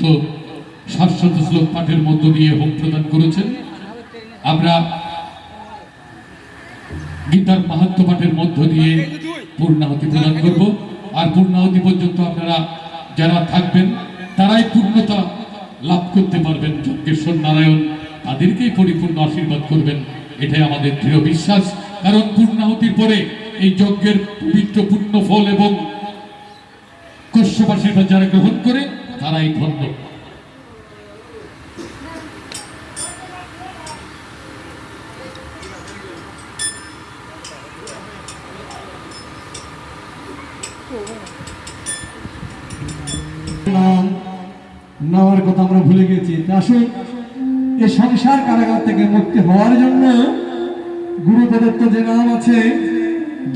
পর্যন্ত সাতশত শ্লোক পাঠের মধ্য দিয়ে হোম প্রদান করেছেন। আমরা গীতার মাহাত্ম পাঠের মধ্য দিয়ে পূর্ণাহতি প্রদান করব। আর পূর্ণাহতি পর্যন্ত আপনারা যারা থাকবেন, তারাই পূর্ণতা লাভ করতে পারবেন। যজ্ঞেশ্বর নারায়ণ তাদেরকেই পরিপূর্ণ আশীর্বাদ করবেন। এটাই আমাদের দৃঢ় বিশ্বাস। কারণ পূর্ণাহতির পরে এই যজ্ঞের পবিত্র পূর্ণ ফল এবং কশ্যপ আশীর্বাদ যারা গ্রহণ করে তারাই ধন্য। নেওয়ার কথা আমরা ভুলে গেছি। আসে এ সংসার কারাগার থেকে মুক্তি হওয়ার জন্য গুরু প্রদত্ত যে নাম আছে,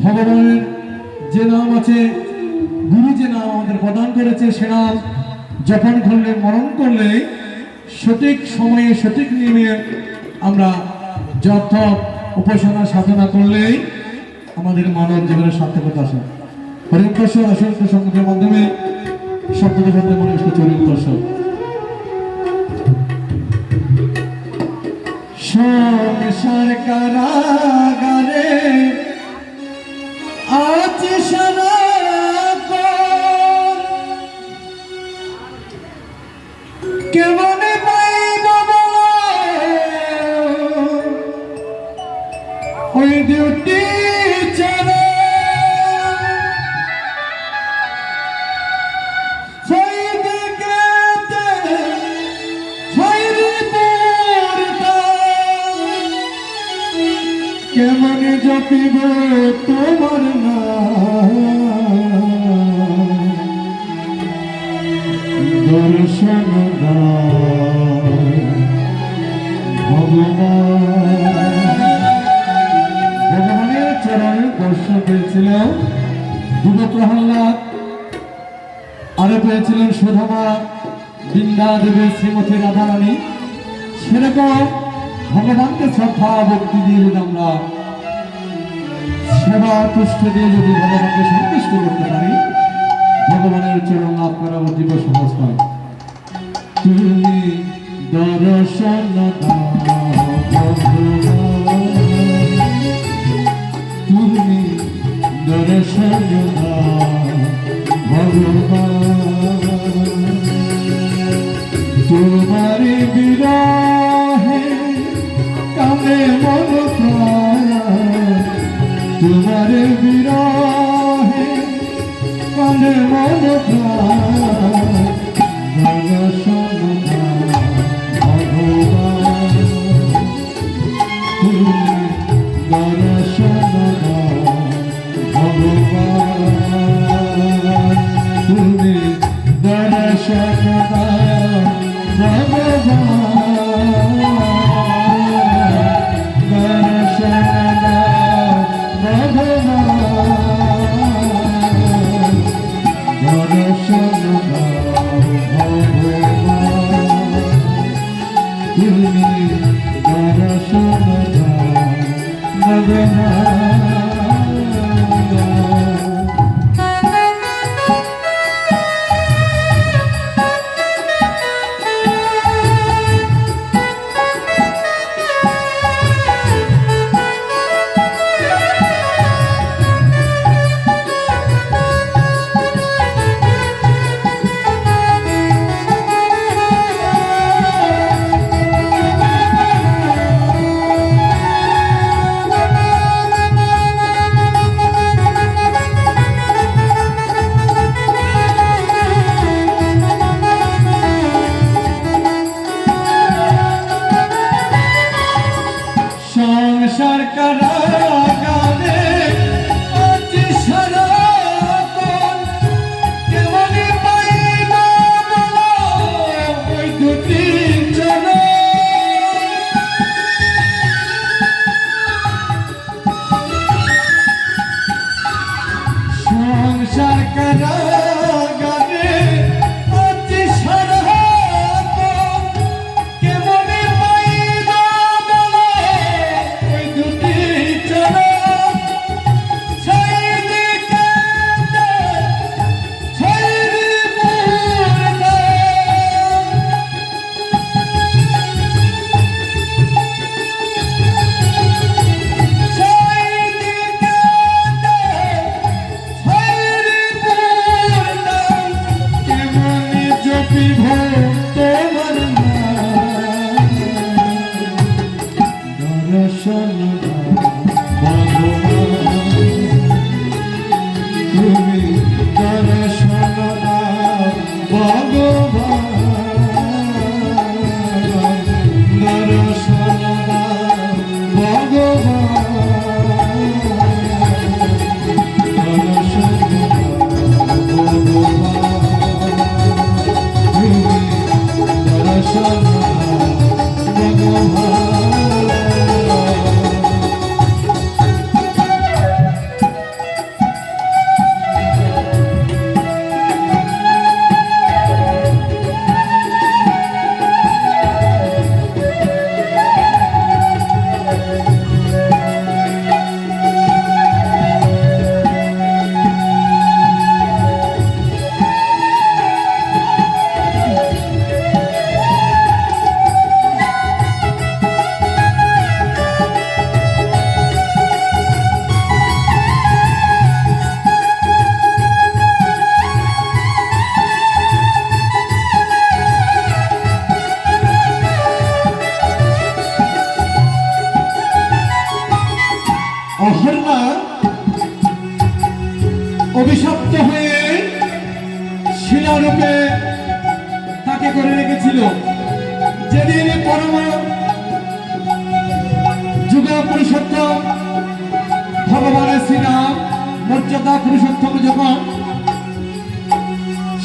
ভগবানের যে নাম আছে, গুরু যে নাম আমাদের প্রদান করেছে, সে নাম যখন করলে মরণ করলে সঠিক সময়ে সঠিক নিয়মে আমরা যথ উপাসনা সাধনা করলেই আমাদের মানব জীবনের সার্থকতা আসে। হরিপ্রস মাধ্যমে আছে কেমন পাইব ওই ডিউটি চলে কেমন জপিব তোমার ভগবানকে শ্রদ্ধা, ভক্তি দিয়ে যদি আমরা সেবা, তুষ্ট দিয়ে যদি ভগবানকে সন্তুষ্ট করতে পারি, ভগবানের চরণ লাভ করা অতীব সহজ নয় তুমি দর্শন তুমি দর্শন ভগবান। মন সংসার কারাগারে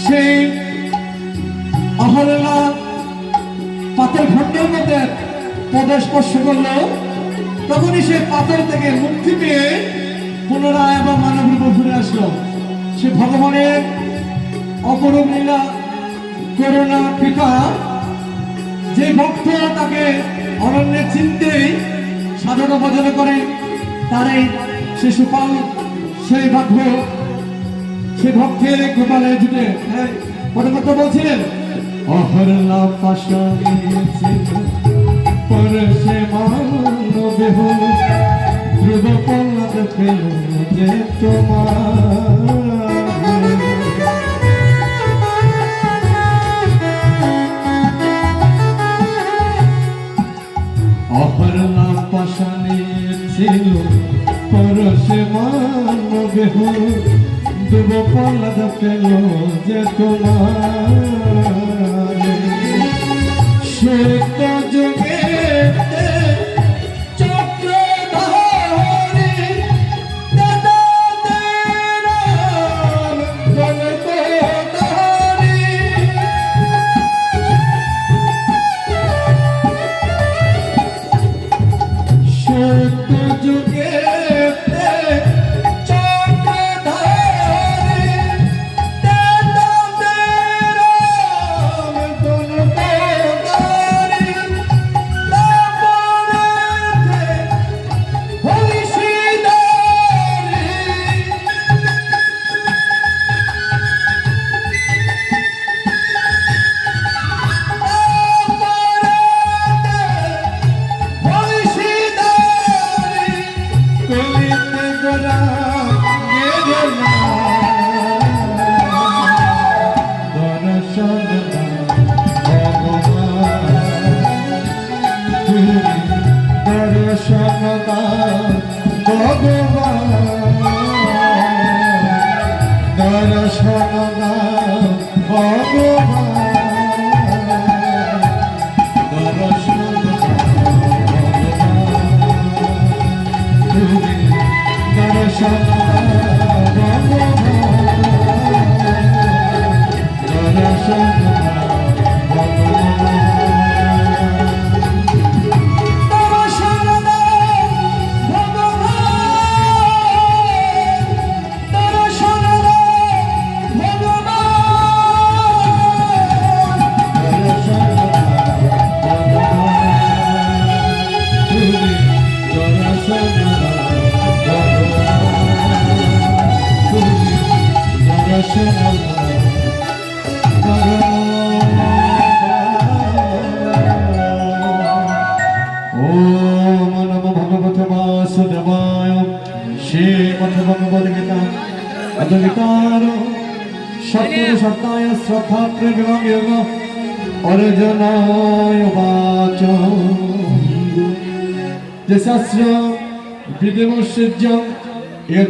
সেই অহরলা পাথর খণ্ডের মধ্যে পদস্পর্শ করল, তখনই সে পাথর থেকে মুক্তি পেয়ে পুনরায় আবার মানব রূপে ফিরে আসলো। সে ভগবানের অপরূপ লীলা, করুণা, কৃপা, যে ভক্ত তাকে অরণ্যে চিনতেই সাধনা ভজন করে, তারই সে সুফল, সেই ভাগ্য সে ভক্তের গোপালে জুটে। হ্যাঁ কত কথা বলছিলেন? অহরলা পাশাইছিল পরশে মানব হল ধ্রুব পল্লব পেল যে তোমার। অহরলা পাশানি ছিল পরশে মানব হল ধ্রুব পলদ পেল যে তোমার? শ্বেত যুগে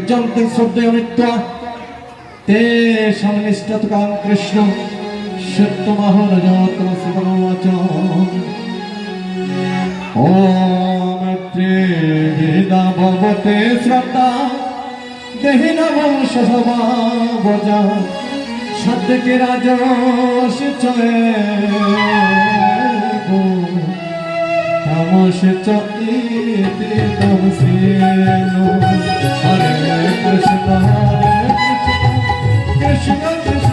যজ্ঞন্তে শ্রদ্ধেয় নিত্য তে সমনিষ্ঠতকাম কৃষ্ণ সত্যমহরজাত শিবনবাচ ওম ত্রিবিদা ভবতে শ্রদ্ধা, দেহি নম রাজস চয়ে তামস চইতে তমসেনো হরে কৃষ্ণ হরে কৃষ্ণ কৃষ্ণ কৃষ্ণ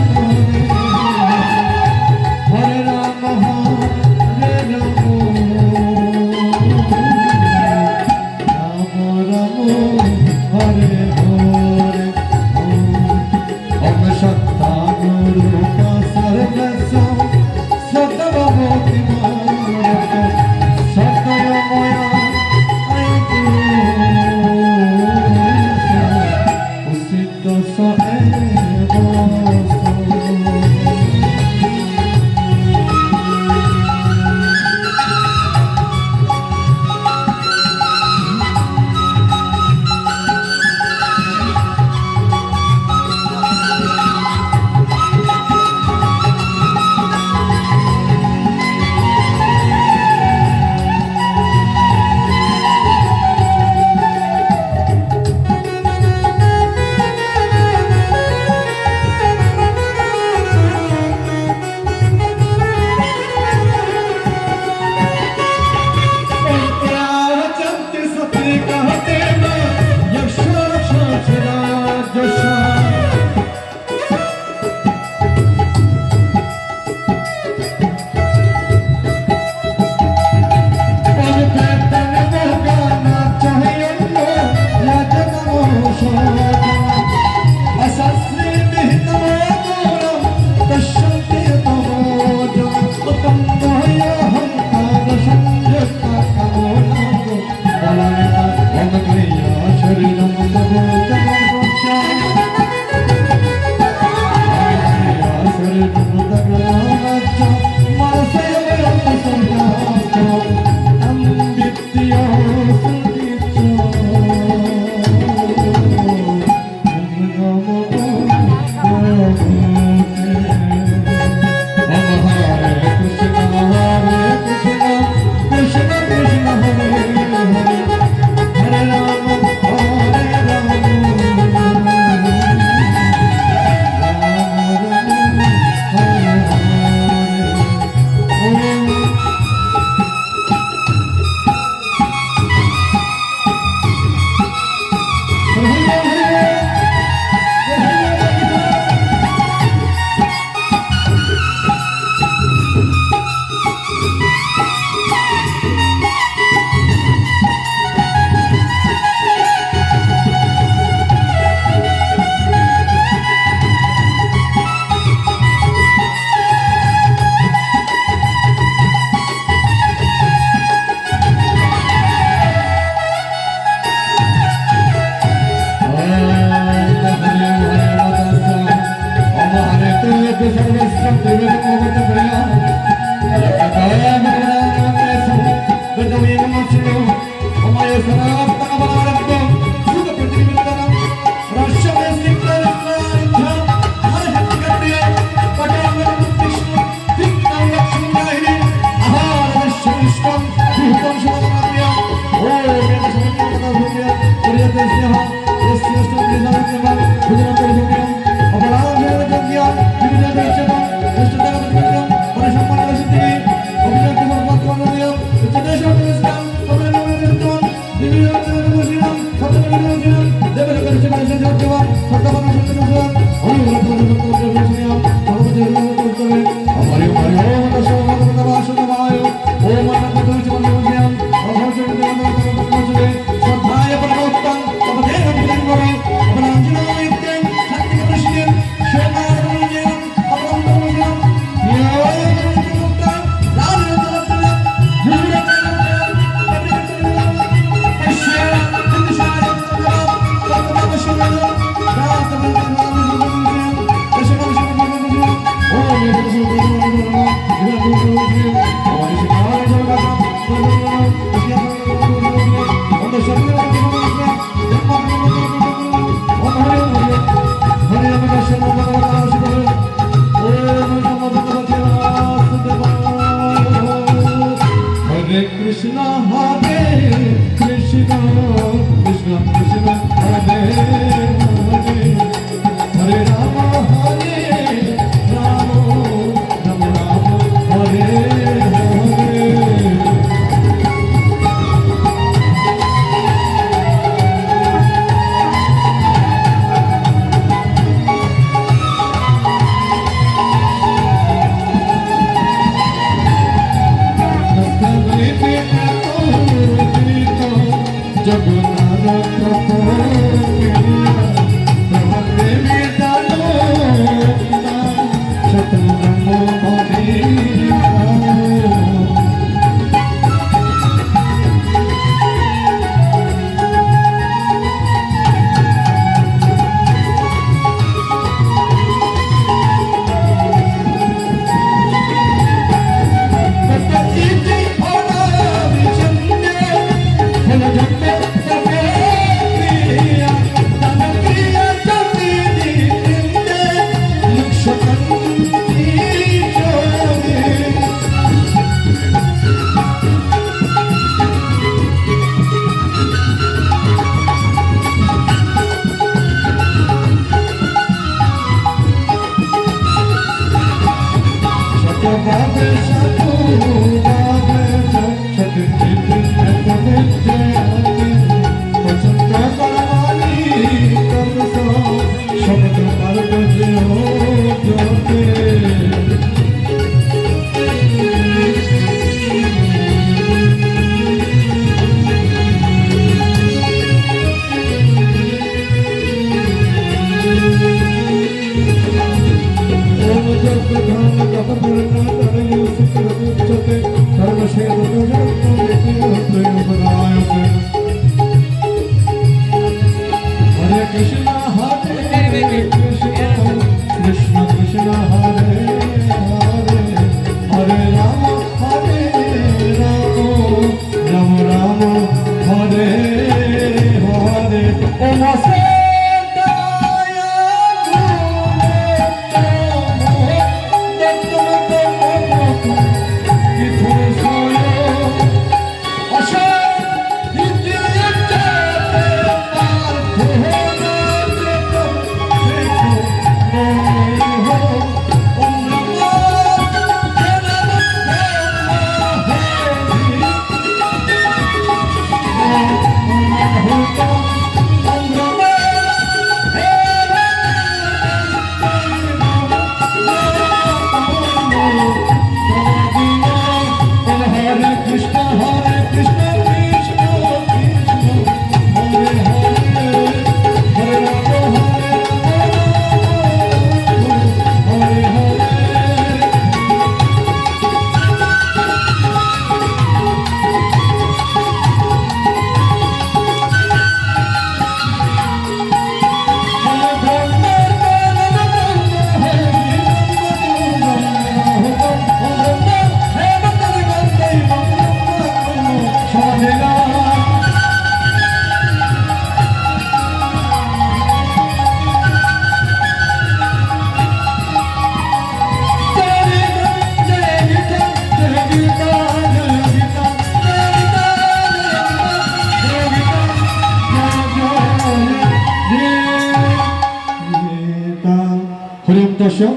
দর্শক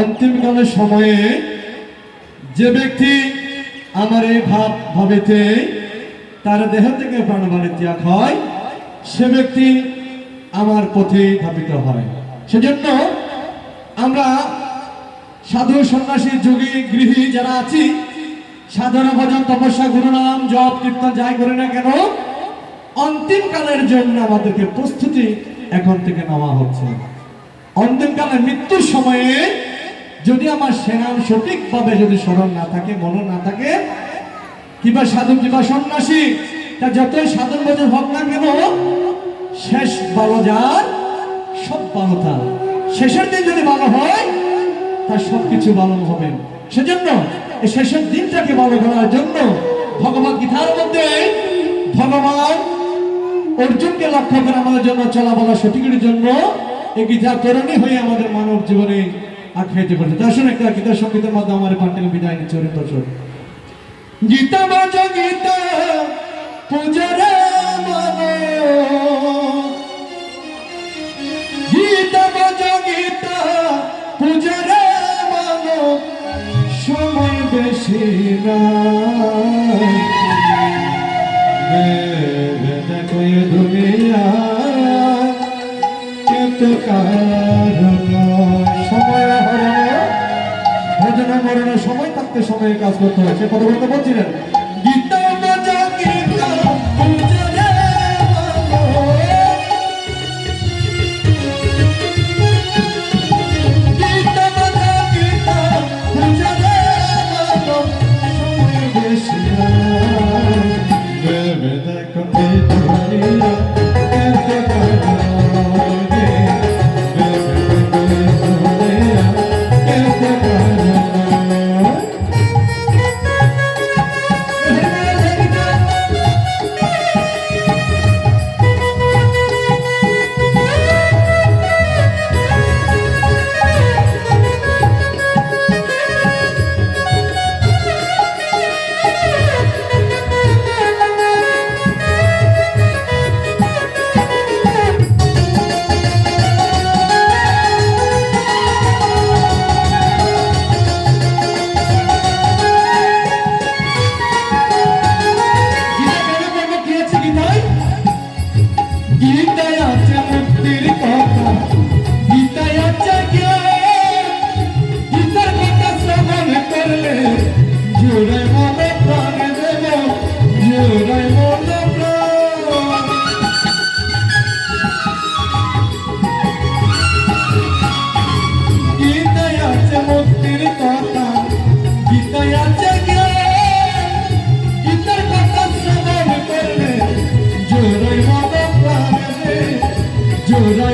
অন্তিমকালের সময়ে যে ব্যক্তি আমার এই ভাব ভাবেতে তার দেহ থেকে প্রাণবাণী ত্যাগ হয় সে ব্যক্তি আমার পথে ধাবিত হয়। সেজন্য আমরা সাধু সন্ন্যাসী, যোগী, গৃহী যারা আছি, সাধনা ভজন, তপস্যা, গুরুনাম, জপ, কীর্তন যাই করি না কেন অন্তিমকালের জন্য আমাদেরকে প্রস্তুতি এখন থেকে নেওয়া হচ্ছে। অন্তিমকালে মৃত্যুর সময়ে যদি আমার সেনাম সঠিকভাবে যদি স্মরণ না থাকে, মনে না থাকে, কিংবা সাধু কিংবা সন্ন্যাসী, তা যতই সাধন ভজন হোক না কেন, শেষ ভালো যার, সব ভালো তার। শেষের দিন যদি ভালো হয়, তার সবকিছু ভালো হবে। সেজন্য শেষের দিনটাকে ভালো করার জন্য ভগবান গীতার মধ্যে ভগবান অর্জুনকে লক্ষ্য করে আমাদের জন্য চলা বলা সঠিকের জন্য এই গীতা তরণী হয়ে আমাদের মানব জীবনে আখ্যায়িত করেছে দর্শন একটা গীতা সঙ্গীতের মাধ্যমে আমার পান্ডেল বিদায় নিচ্ছে অরিন্দ দর্শন গীতা বাজ, গীতা পূজারে গীতা বাজ, গীতা পূজারে সময় বেশি নাই সময় ভোজনা মরণ সময় থাকতে সময়ে কাজ করতে হয়। সে কথা বলতে বলছিলেন? জোড়াই মন